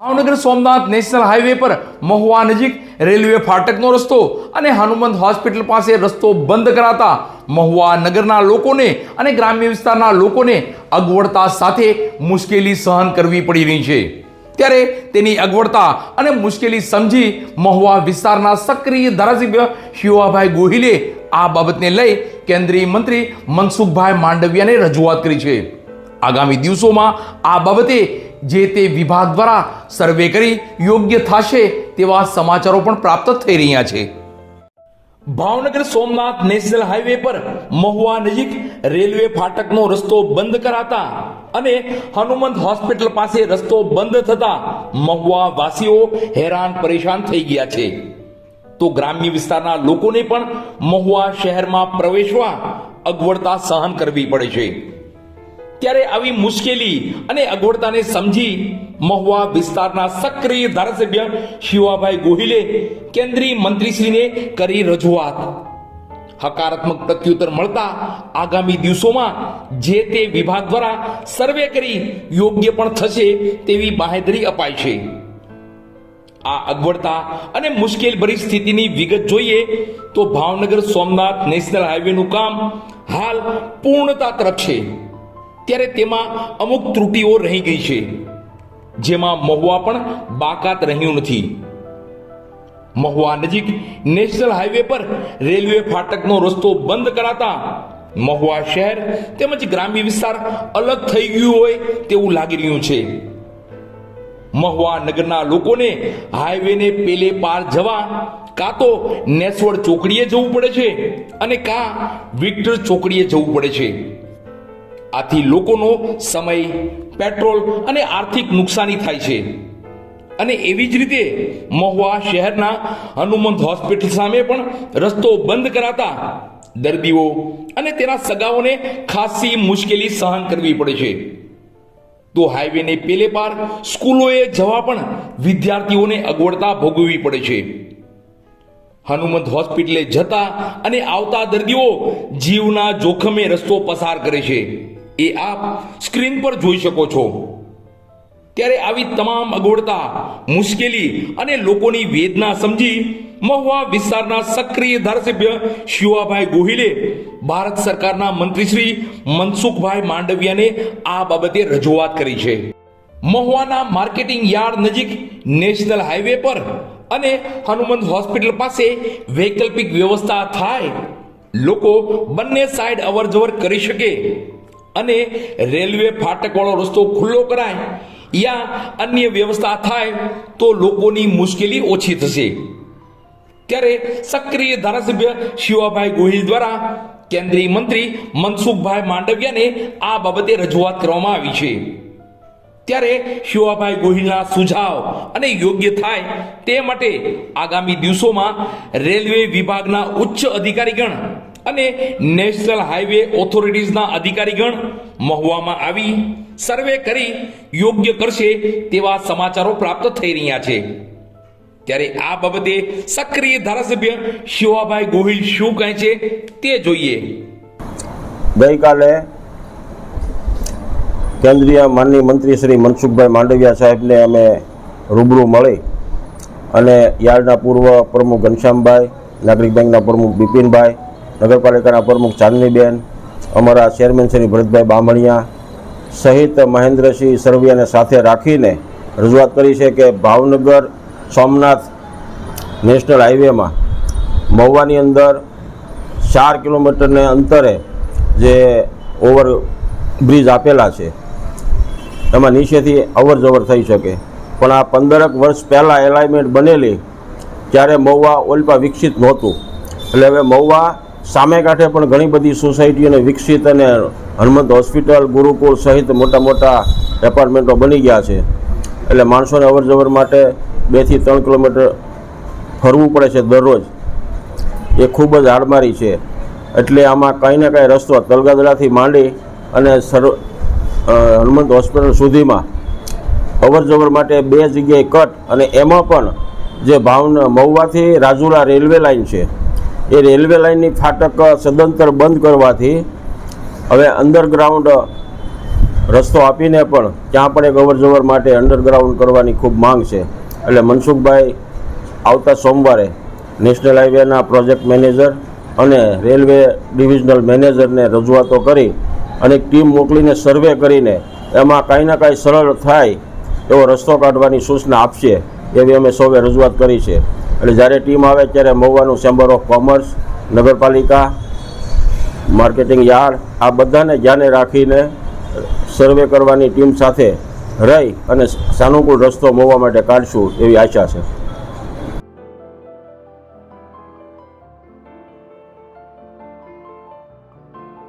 Bhavnagar Somnath national highway પર મહુવા નજીક railway ફાટકનો રસ્તો અને હનુમંત હોસ્પિટલ પાસે રસ્તો બંધ કરાતા મહુવા નગરના લોકોને અને ગ્રામ્ય વિસ્તારના લોકોને અગવડતા સાથે મુશ્કેલી સહન કરવી પડી રહી છે. ત્યારે તેની અગવડતા અને મુશ્કેલી સમજી મહુવા વિસ્તારના સક્રિય ધારાસભ્ય શિવાભાઈ ગોહિલે આ બાબતને લઈ કેન્દ્રીય મંત્રી મનસુખભાઈ માંડવિયાને રજૂઆત કરી છે. આગામી દિવસોમાં આ બાબતે જે તે વિભાગ દ્વારા સર્વે કરી યોગ્ય થશે તેવા સમાચારો પણ પ્રાપ્ત થઈ રહ્યા છે. ભાવનગર સોમનાથ નેશનલ હાઈવે પર મહુવા નજીક રેલવે ફાટકનો રસ્તો બંધ કરાતા અને હનુમંત હોસ્પિટલ પાસે રસ્તો બંધ થતા મહુવા વાસીઓ હેરાન પરેશાન થઈ ગયા છે. તો ગ્રામ્ય વિસ્તારના લોકોને પણ મહુવા શહેરમાં પ્રવેશવા અગવડતા સહન કરવી પડે છે. ત્યારે આવી મુશ્કેલી અને અગવડતાને સમજી મહુવા વિસ્તારના સક્રિય ધારાસભ્ય શિવાભાઈ ગોહિલે કેન્દ્રીય મંત્રીશ્રીને કરી રજૂઆત. હકારાત્મક પ્રત્યુત્તર મળતા આગામી દિવસોમાં જે તે વિભાગ દ્વારા સર્વે કરી યોગ્ય પણ થશે તેવી બાહેધરી અપાઈ છે. આ અગવડતા અને મુશ્કેલ ભરી સ્થિતિની વિગત જોઈએ તો ભાવનગર સોમનાથ નેશનલ હાઈવેનું કામ હાલ પૂર્ણતા તરફ છે. ત્યારે તેમાં અમુક ત્રુટીઓ રહી ગઈ છે. જેમાં મહુવા પણ બાકાત રહ્યું નથી. મહુવા નજીક નેશનલ હાઈવે પર રેલવે ફાટકનો રસ્તો બંધ કરાતા મહુવા શહેર તેમજ ગ્રામ્ય વિસ્તાર અલગ થઈ ગયું હોય તેવું લાગી રહ્યું છે. મહુવા નગરના લોકોને હાઈવેને પેલે પાર જવા કાં તો નેસવડ ચોકડીએ જવું પડે છે અને કાં વિક્ટર ચોકડીએ જવું પડે છે. આથી લોકોનો સમય, પેટ્રોલ અને આર્થિક નુકસાની થાય છે. અને એવી જ રીતે મહુવા શહેરના હનુમંત હોસ્પિટલ સામે પણ રસ્તો બંધ કરાતા દર્દીઓ અને તેના સગાઓને ખાસી મુશ્કેલી સહન કરવી પડે છે. તો હાઈવેને પેલે પાર સ્કૂલોએ જવા પણ વિદ્યાર્થીઓને અગવડતા ભોગવવી પડે છે. હનુમંત હોસ્પિટલે જતા અને આવતા દર્દીઓ જીવના જોખમે રસ્તો પસાર કરે છે. એ આપ સ્ક્રીન પર જોઈ શકો છો. ત્યારે આવી તમામ અગવડતા, મુશ્કેલી અને લોકોની વેદના સમજી મહુવા વિસ્તારના સક્રિય ધારાસભ્ય શિવાભાઈ ગોહિલે ભારત સરકારના મંત્રી શ્રી મનસુખભાઈ માંડવિયાને આ બાબતે રજૂઆત કરી છે. મહુવાના માર્કેટિંગ યાર્ડ નજીક નેશનલ હાઈવે પર અને હનુમંત હોસ્પિટલ પાસે વૈકલ્પિક વ્યવસ્થા થાય, લોકો બંને સાઈડ અવર જવર કરી શકે. અને રેલવે ફાટકવાળો રસ્તો ખુલ્લો કરાય, યા અન્ય વ્યવસ્થા થાય, તો લોકોની મુશ્કેલી ઓછી થશે. ત્યારે સક્રિય ધારાસભ્ય શિવાભાઈ ગોહિલ દ્વારા કેન્દ્રીય મંત્રી મનસુખભાઈ માંડવિયાને આ બાબતે રજૂઆત કરવામાં આવી છે. ત્યારે શિવાભાઈ ગોહિલના સુઝાવ અને યોગ્ય થાય તે માટે આગામી દિવસોમાં રેલવે વિભાગના ઉચ્ચ અધિકારીગણ અને નેશનલ હાઈવે ઓથોરિટીઝના અધિકારીગણ મહુવામાં આવી સર્વે કરી યોગ્ય કરશે તેવા સમાચારો પ્રાપ્ત થઈ રહ્યા છે. ત્યારે આ બાબતે સક્રિય ધારાસભ્ય શિવાભાઈ ગોહિલ શું કહે છે તે જોઈએ. ગઈકાલે કેન્દ્રીય માનનીય મંત્રી શ્રી મનસુખભાઈ માંડવિયા સાહેબને અમે રૂબરૂ મળી અને યાર્ડના પૂર્વ પ્રમુખ ઘનશ્યામભાઈ, નાગરિક બેંકના પ્રમુખ બિપિનભાઈ નગરપાલિકાના પ્રમુખ ચાંદનીબેન, અમારા ચેરમેન શ્રી ભરતભાઈ બામણિયા સહિત મહેન્દ્રસિંહ સરવિયાને સાથે રાખીને રજૂઆત કરી છે કે ભાવનગર સોમનાથ નેશનલ હાઈવેમાં મહુવાની અંદર ચાર કિલોમીટરને અંતરે જે ઓવર બ્રિજ આપેલા છે, એમાં નીચેથી અવર જવર થઈ શકે. પણ આ પંદરક વર્ષ પહેલાં એલાઇમેન્ટ બનેલી, ત્યારે મહુવા ઓલપા વિકસિત નહોતું. એટલે હવે મહુવા સામે કાંઠે પણ ઘણી બધી સોસાયટીઓને વિકસિત અને હનુમંત હોસ્પિટલ, ગુરુકુળ સહિત મોટા મોટા એપાર્ટમેન્ટો બની ગયા છે. એટલે માણસોને અવરજવર માટે બેથી ત્રણ કિલોમીટર ફરવું પડે છે દરરોજ. એ ખૂબ જ હાડમારી છે. એટલે આમાં કંઈ ને કંઈ રસ્તો તલગાદડાથી માંડી અને સર હનુમંત હોસ્પિટલ સુધીમાં અવરજવર માટે બે જગ્યાએ કટ અને એમાં પણ જે ભાવના, મહુવાથી રાજુલા રેલવે લાઇન છે. એ રેલવે લાઇનની ફાટક સદંતર બંધ કરવાથી હવે અંડરગ્રાઉન્ડ રસ્તો આપીને પણ ત્યાં પણ એક અવરજવર માટે અંડરગ્રાઉન્ડ કરવાની ખૂબ માંગ છે. એટલે મનસુખભાઈ આવતા સોમવારે નેશનલ હાઈવેના પ્રોજેક્ટ મેનેજર અને રેલવે ડિવિઝનલ મેનેજરને રજૂઆતો કરી અને ટીમ મોકલીને સર્વે કરીને એમાં કાંઈ ના કાંઈ સરળ થાય એવો રસ્તો કાઢવાની સૂચના આપશે એવી અમે સૌએ રજૂઆત કરી છે. એટલે જ્યારે ટીમ આવે ત્યારે મહુવાનું ચેમ્બર ઓફ કોમર્સ નગરપાલિકા માર્કેટિંગ યાર્ડ, આ બધાને ધ્યાને રાખીને સર્વે કરવાની ટીમ સાથે રહી અને સાનુકૂળ રસ્તો મોવા માટે કાઢશું એવી આશા છે.